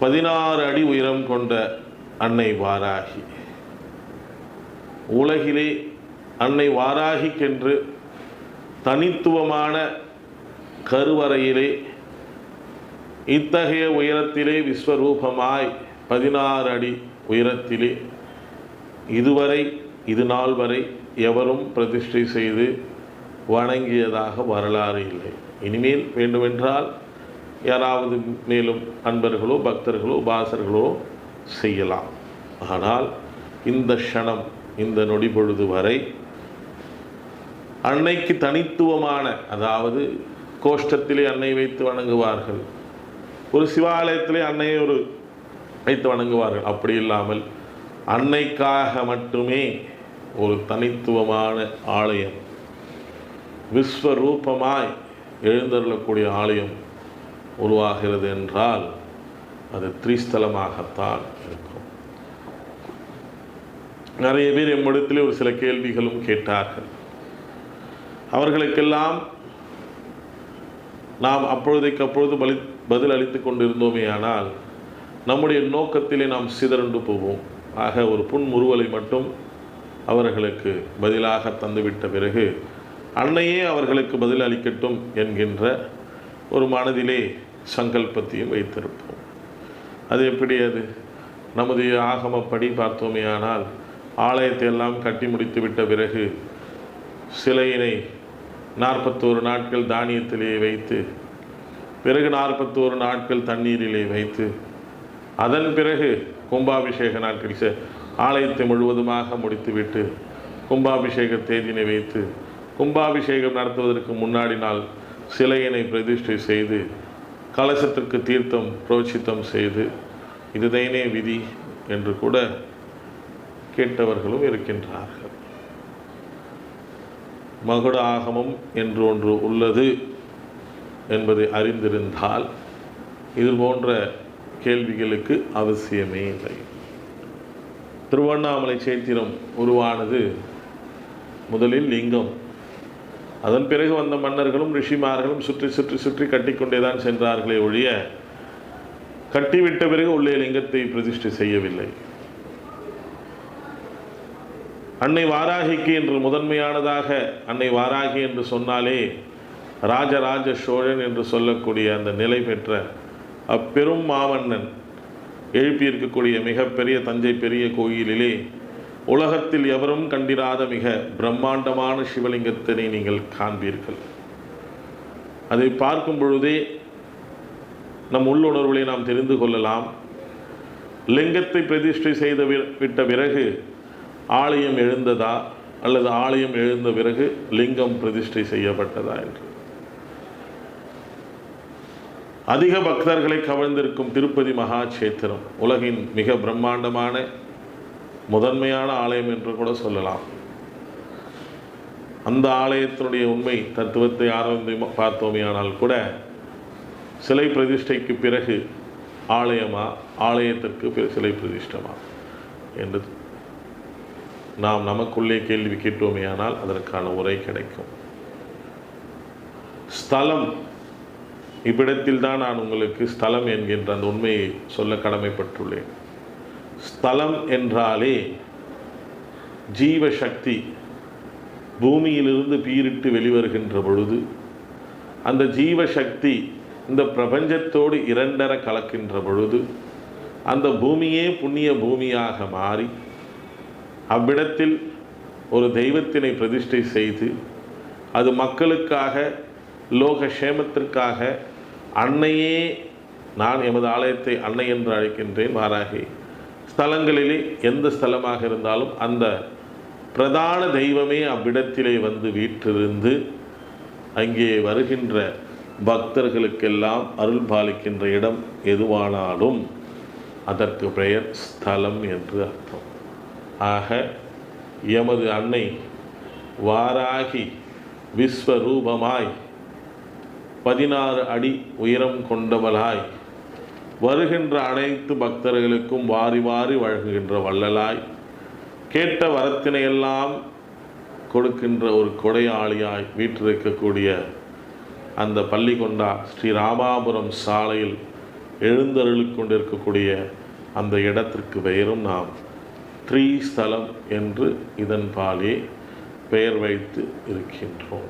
பதினாறு அடி உயரம் கொண்ட அன்னை வாராகி. உலகிலே அன்னை வாராகிக்கென்று தனித்துவமான கருவறையிலே இத்தகைய உயரத்திலே விஸ்வரூபமாய் பதினாறு அடி உயரத்திலே இதுவரை இது நாள் வரை எவரும் பிரதிஷ்டை செய்து வணங்கியதாக வரலாறு இல்லை. இனிமேல் வேண்டுமென்றால் யாராவது மேலும் அன்பர்களோ பக்தர்களோ உபாசர்களோ செய்யலாம். ஆனால் இந்த க்ஷணம் இந்த நொடி பொழுது வரை அன்னைக்கு தனித்துவமான அதாவது கோஷ்டத்திலே அன்னை வைத்து வணங்குவார்கள். ஒரு சிவாலயத்திலே அன்னையை ஒரு வைத்து வணங்குவார்கள். அப்படி இல்லாமல் அன்னைக்காக மட்டுமே ஒரு தனித்துவமான ஆலயம் விஸ்வரூபமாய் எழுந்தருளக்கூடிய ஆலயம் உருவாகிறது என்றால் அது திரிஸ்தலமாகத்தான் இருக்கும். நிறைய பேர் எம்மிடத்திலே ஒரு சில கேள்விகளும் கேட்டார்கள். அவர்களுக்கெல்லாம் நாம் அப்பொழுதைக்கு அப்பொழுது பலி பதில் அளித்து கொண்டிருந்தோமே ஆனால் நம்முடைய நோக்கத்திலே நாம் சிதறண்டு போவோம். ஆக ஒரு புன்முறுவலை மட்டும் அவர்களுக்கு பதிலாக தந்துவிட்ட பிறகு அன்னையே அவர்களுக்கு பதில் அளிக்கட்டும் என்கின்ற ஒரு மனதிலே சங்கல்பத்தையும் வைத்திருப்போம். அது எப்படி அது? நமது ஆகமப்படி பார்த்தோமே ஆனால் ஆலயத்தை எல்லாம் கட்டி முடித்து விட்ட பிறகு சிலையினை நாற்பத்தோரு நாட்கள் தானியத்திலே வைத்து பிறகு நாற்பத்தோரு நாட்கள் தண்ணீரிலே வைத்து அதன் பிறகு கும்பாபிஷேக நாட்கள் ஆலயத்தை முழுவதுமாக முடித்துவிட்டு கும்பாபிஷேக தேதியினை வைத்து கும்பாபிஷேகம் நடத்துவதற்கு முன்னாடி நாள் சிலையினை பிரதிஷ்டை செய்து கலசத்திற்கு தீர்த்தம் புரோச்சித்தம் செய்து இதுதானே விதி என்று கூட கேட்டவர்களும் இருக்கின்றார்கள். மகுட ஆகமம் என்று ஒன்று உள்ளது என்பதை அறிந்திருந்தால் இது போன்ற கேள்விகளுக்கு அவசியமே இல்லை. திருவண்ணாமலை சேத்திரம் உருவானது முதலில் லிங்கம் அதன் பிறகு வந்த மன்னர்களும் ரிஷிமார்களும் சுற்றி சுற்றி சுற்றி கட்டிக்கொண்டே தான் சென்றார்களே ஒழிய கட்டிவிட்ட பிறகு உள்ளே லிங்கத்தை பிரதிஷ்டை செய்யவில்லை. அன்னை வாராகிக்கு என்று முதன்மையானதாக அன்னை வாராகி என்று சொன்னாலே ராஜராஜ சோழன் என்று சொல்லக்கூடிய அந்த நிலை பெற்ற அப்பெரும் மாமன்னன் எழுப்பியிருக்கக்கூடிய மிகப்பெரிய தஞ்சை பெரிய கோயிலிலே உலகத்தில் எவரும் கண்டிராத மிக பிரம்மாண்டமான சிவலிங்கத்தினை நீங்கள் காண்பீர்கள். அதை பார்க்கும் பொழுதே நம் உள்ளுணர்வுகளை நாம் தெரிந்து கொள்ளலாம். லிங்கத்தை பிரதிஷ்டை செய்த வி- விட்ட பிறகு ஆலயம் எழுந்ததா அல்லது ஆலயம் எழுந்த பிறகு லிங்கம் பிரதிஷ்டை செய்யப்பட்டதா என்று. அதிக பக்தர்களை கவர்ந்திருக்கும் திருப்பதி மகா சேத்திரம் உலகின் மிக பிரம்மாண்டமான முதன்மையான ஆலயம் என்று கூட சொல்லலாம். அந்த ஆலயத்தினுடைய உண்மை தத்துவத்தை ஆரம்பி பார்த்தோமையானால் கூட சிலை பிரதிஷ்டைக்கு பிறகு ஆலயமா ஆலயத்திற்கு சிலை பிரதிஷ்டமா என்று நாம் நமக்குள்ளே கேள்வி கேட்டோமேயானால் அதற்கான உரை கிடைக்கும். ஸ்தலம் இவ்விடத்தில் தான் நான் உங்களுக்கு ஸ்தலம் என்கின்ற அந்த உண்மையை சொல்ல கடமைப்பட்டுள்ளேன். ஸ்தலம் என்றாலே ஜீவசக்தி. பூமியிலிருந்து பீரிட்டு வெளிவருகின்ற பொழுது அந்த ஜீவசக்தி இந்த பிரபஞ்சத்தோடு இரண்டர கலக்கின்ற பொழுது அந்த பூமியே புண்ணிய பூமியாக மாறி அவ்விடத்தில் ஒரு தெய்வத்தினை பிரதிஷ்டை செய்து அது மக்களுக்காக லோக சேமத்திற்காக அன்னையே நான் எமது ஆலயத்தை அன்னை என்று அழைக்கின்றேன் மாறாகி ஸ்தலங்களிலே எந்த ஸ்தலமாக இருந்தாலும் அந்த பிரதான தெய்வமே அவ்விடத்திலே வந்து வீற்றிருந்து அங்கே வருகின்ற பக்தர்களுக்கெல்லாம் அருள் பாலிக்கின்ற இடம் எதுவானாலும் அதற்கு பெயர் ஸ்தலம் என்று அர்த்தம். ஆக எமது அன்னை வாராகி விஸ்வரூபமாய் பதினாறு அடி உயரம் கொண்டவளாய் வருகின்ற அனைத்து பக்தர்களுக்கும் வாரி வாரி வழங்குகின்ற வள்ளலாய் கேட்ட வரத்தினையெல்லாம் கொடுக்கின்ற ஒரு கொடையாளியாய் வீற்றிருக்கக்கூடிய அந்த பள்ளிகொண்டா ஸ்ரீ ராமாபுரம் சாலையில் எழுந்தருளிக் கொண்டிருக்கக்கூடிய அந்த இடத்திற்கு பெயரும் நாம் த்ரீ ஸ்தலம் என்று இதன் பாலே பெயர் வைத்து இருக்கின்றோம்.